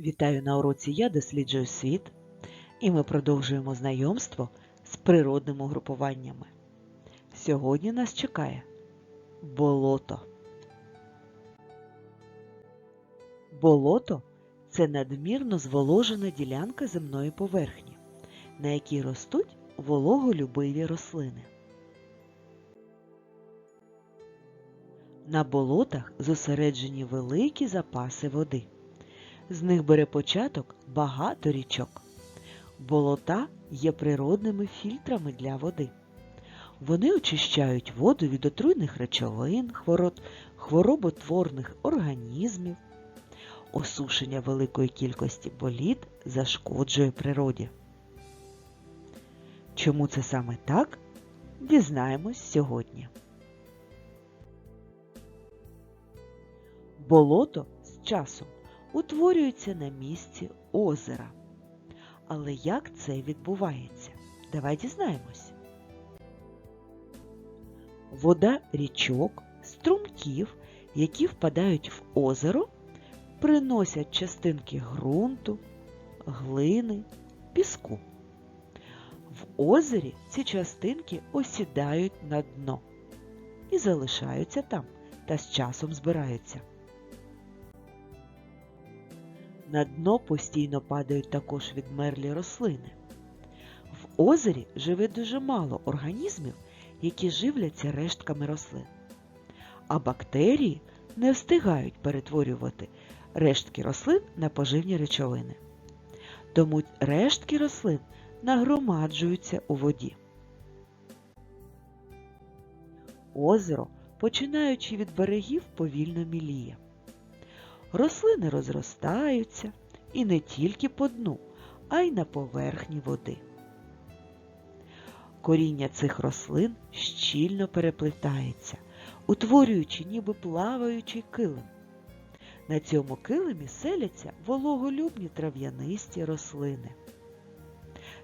Вітаю на уроці Я досліджую світ, і ми продовжуємо знайомство з природними угрупуваннями. Сьогодні нас чекає болото. Болото це надмірно зволожена ділянка земної поверхні, на якій ростуть вологолюбиві рослини. На болотах зосереджені великі запаси води. З них бере початок багато річок. Болота є природними фільтрами для води. Вони очищають воду від отруйних речовин, хворот- хвороботворних організмів. Осушення великої кількості боліт зашкоджує природі. Чому це саме так? Дізнаємось сьогодні. Болото з часом утворюється на місці озера. Але як це відбувається? Давай дізнаємось. Вода річок, струмків, які впадають в озеро, приносять частинки ґрунту, глини, піску. В озері ці частинки осідають на дно і залишаються там та з часом збираються. На дно постійно падають також відмерлі рослини. В озері живе дуже мало організмів, які живляться рештками рослин. А бактерії не встигають перетворювати рештки рослин на поживні речовини. Тому рештки рослин нагромаджуються у воді. Озеро, починаючи від берегів, повільно міліє. Рослини розростаються і не тільки по дну, а й на поверхні води. Коріння цих рослин щільно переплетається, утворюючи ніби плаваючий килим. На цьому килимі селяться вологолюбні трав'янисті рослини.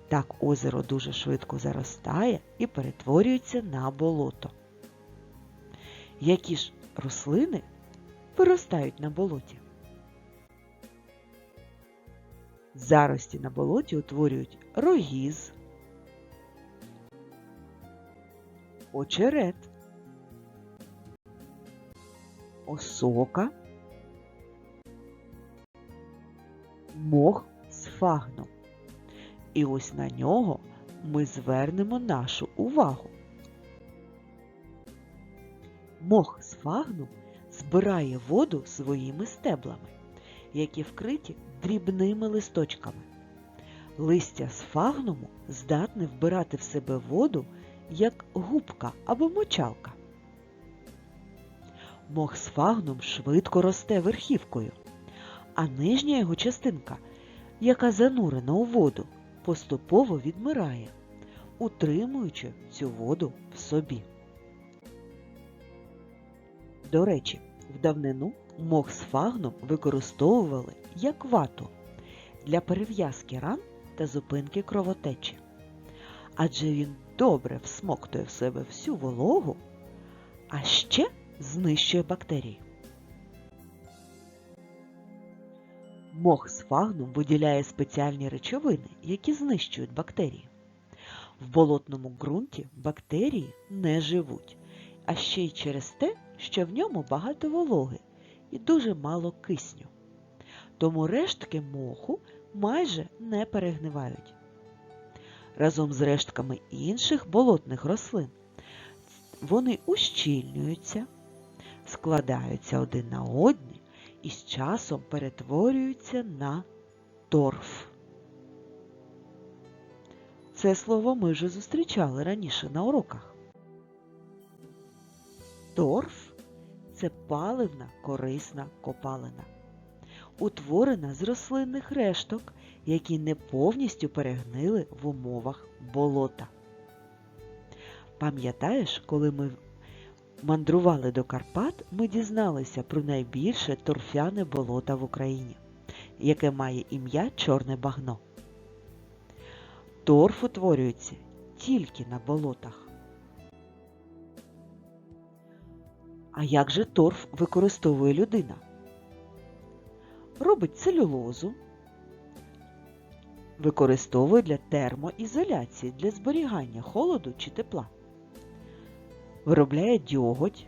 Так озеро дуже швидко заростає і перетворюється на болото. Які ж рослини виростають на болоті. Зарості на болоті утворюють рогіз, очерет, осока, мох з фагном. І ось на нього ми звернемо нашу увагу. Мох з фагном збирає воду своїми стеблами, які вкриті дрібними листочками. Листя з фагнуму здатне вбирати в себе воду, як губка або мочалка. Мох з фагном швидко росте верхівкою, а нижня його частинка, яка занурена у воду, поступово відмирає, утримуючи цю воду в собі. До речі, в давнину мох з фагном використовували як вату для перев'язки ран та зупинки кровотечі. Адже він добре всмоктує в себе всю вологу, а ще знищує бактерії. Мох з фагном виділяє спеціальні речовини, які знищують бактерії. В болотному ґрунті бактерії не живуть, а ще й через те, що в ньому багато вологи і дуже мало кисню. Тому рештки моху майже не перегнивають. Разом з рештками інших болотних рослин вони ущільнюються, складаються один на одні і з часом перетворюються на торф. Це слово ми вже зустрічали раніше на уроках. Торф це паливна корисна копалина, утворена з рослинних решток, які не повністю перегнили в умовах болота. Пам'ятаєш, коли ми мандрували до Карпат, ми дізналися про найбільше торфяне болото в Україні, яке має ім'я Чорне багно. Торф утворюється тільки на болотах. А як же торф використовує людина? робить целюлозу, використовує для термоізоляції для зберігання холоду чи тепла, виробляє дьоготь,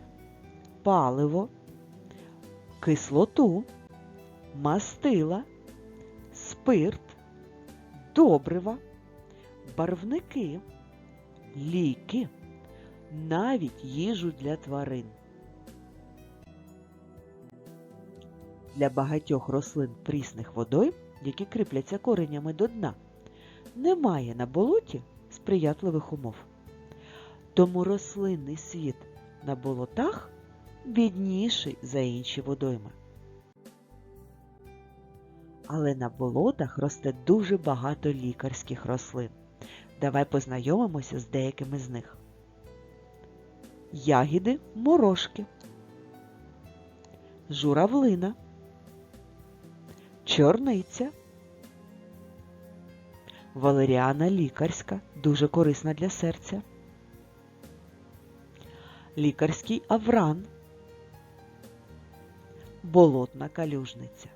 паливо, кислоту, мастила, спирт, добрива, барвники, ліки, навіть їжу для тварин. Для багатьох рослин прісних водойм, які кріпляться коренями до дна, немає на болоті сприятливих умов. Тому рослинний світ на болотах бідніший за інші водойми. Але на болотах росте дуже багато лікарських рослин. Давай познайомимося з деякими з них. Ягіди морошки, журавлина, чорниця, валеріана лікарська, дуже корисна для серця, лікарський авран, болотна калюжниця.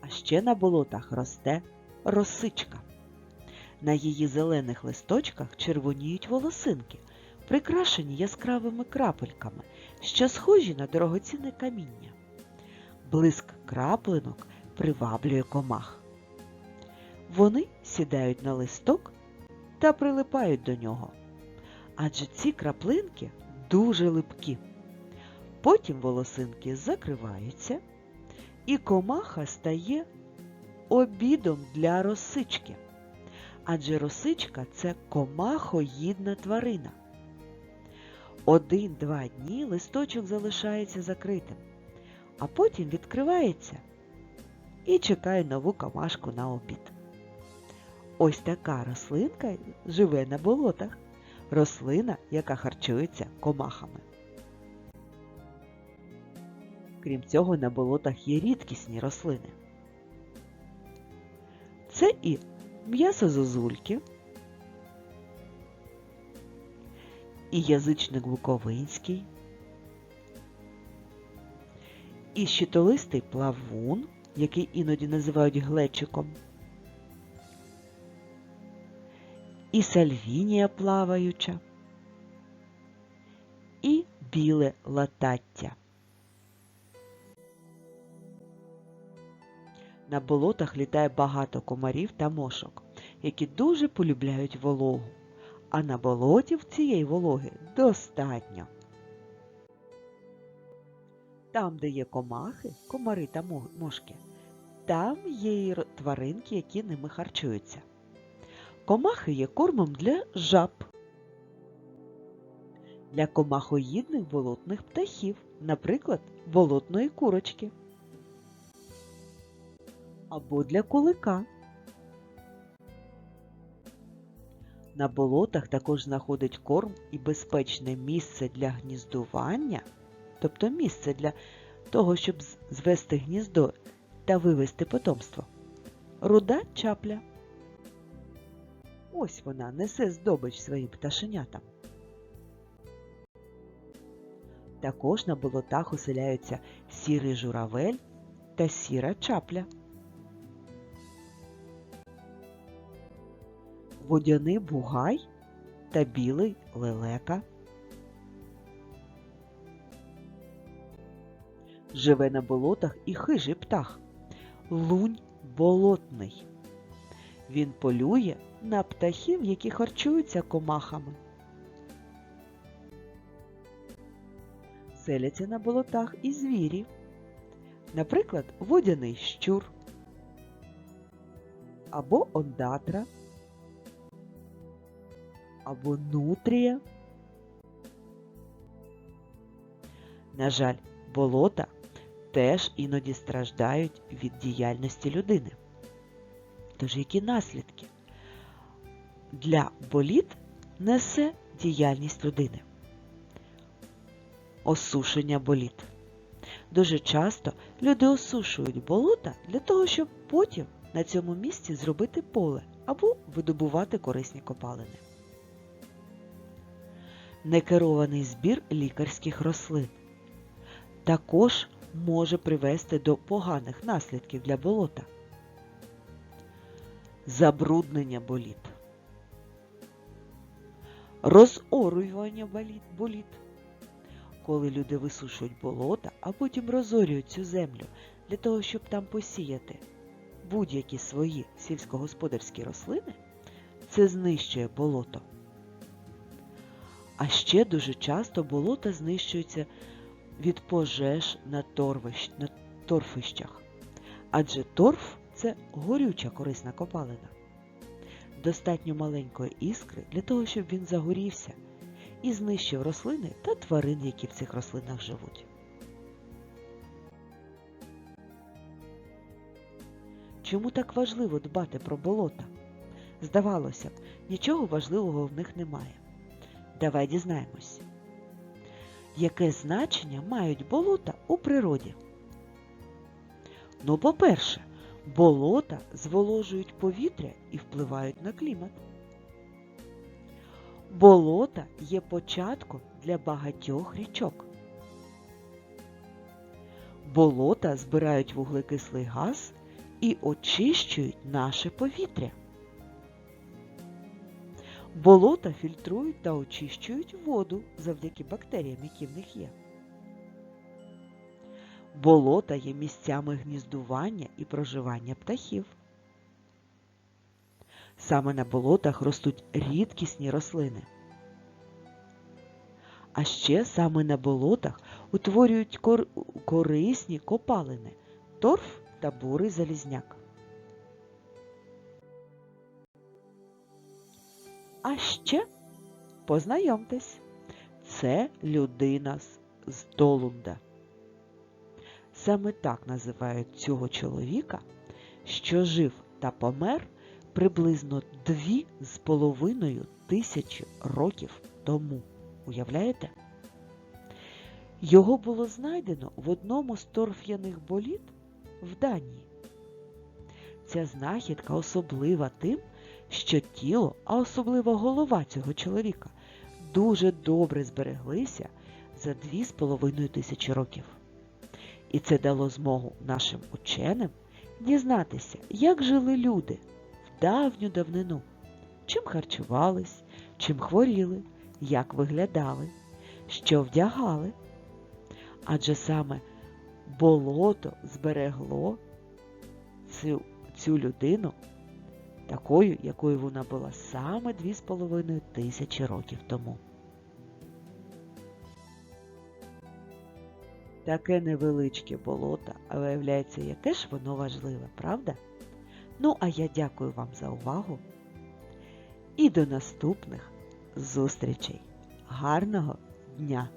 А ще на болотах росте росичка. На її зелених листочках червоніють волосинки, прикрашені яскравими крапельками, що схожі на дорогоцінне каміння. Блиск краплинок приваблює комах. Вони сідають на листок та прилипають до нього, адже ці краплинки дуже липкі. Потім волосинки закриваються, і комаха стає обідом для росички. Адже росичка це комахоїдна тварина. Один-два дні листочок залишається закритим, а потім відкривається і чекає нову комашку на обід. Ось така рослинка живе на болотах. Рослина, яка харчується комахами. Крім цього, на болотах є рідкісні рослини. Це і м'ясо зозульки, і язичник буковинський, і щитолистий плавун, який іноді називають глечиком, і сальвінія плаваюча, і біле латаття. На болотах літає багато комарів та мошок, які дуже полюбляють вологу, а на болоті в цієї вологи достатньо. Там, де є комахи, комари та мошки, там є і тваринки, які ними харчуються. Комахи є кормом для жаб, для комахоїдних болотних птахів, наприклад, болотної курочки або для кулика. На болотах також знаходить корм і безпечне місце для гніздування, тобто місце для того, щоб звести гніздо та вивести потомство. Руда чапля. Ось вона несе здобич своїм пташенятам. Також на болотах оселяються сірий журавель та сіра чапля. водяний бугай та білий лелека. Живе на болотах і хижий птах, лунь болотний. Він полює на птахів, які харчуються комахами. Селяться на болотах і звірі, наприклад, водяний щур або ондатра або нутрія. На жаль, болота теж іноді страждають від діяльності людини. Тож які наслідки? Для боліт несе діяльність людини. Осушення боліт. Дуже часто люди осушують болота для того, щоб потім на цьому місці зробити поле або видобувати корисні копалини некерований збір лікарських рослин. Також може привести до поганих наслідків для болота. Забруднення боліт. Розорювання боліт. Коли люди висушують болота, а потім розорюють цю землю для того, щоб там посіяти будь-які свої сільськогосподарські рослини, це знищує болото. А ще дуже часто болота знищуються від пожеж на, торвищ, на торфищах. Адже торф це горюча корисна копалина. Достатньо маленької іскри для того, щоб він загорівся і знищив рослини та тварин, які в цих рослинах живуть. Чому так важливо дбати про болота? Здавалося б, нічого важливого в них немає. Давай дізнаємось. Яке значення мають болота у природі? Ну, по-перше, болота зволожують повітря і впливають на клімат. Болота є початком для багатьох річок. Болота збирають вуглекислий газ і очищують наше повітря. Болота фільтрують та очищують воду завдяки бактеріям, які в них є. Болота є місцями гніздування і проживання птахів. Саме на болотах ростуть рідкісні рослини. А ще саме на болотах утворюють кор... корисні копалини торф та бурий залізняк. А ще познайомтесь, це людина з- Толунда. Саме так називають цього чоловіка, що жив та помер приблизно дві з половиною тисячі років тому. Уявляєте? Його було знайдено в одному з торф'яних боліт в Данії. Ця знахідка особлива тим, що тіло, а особливо голова цього чоловіка, дуже добре збереглися за дві з половиною тисячі років. І це дало змогу нашим ученим дізнатися, як жили люди в давню давнину, чим харчувались, чим хворіли, як виглядали, що вдягали. Адже саме болото зберегло цю, цю людину такою, якою вона була саме 2,5 тисячі років тому. Таке невеличке болото, а виявляється, яке ж воно важливе, правда? Ну, а я дякую вам за увагу і до наступних зустрічей. Гарного дня!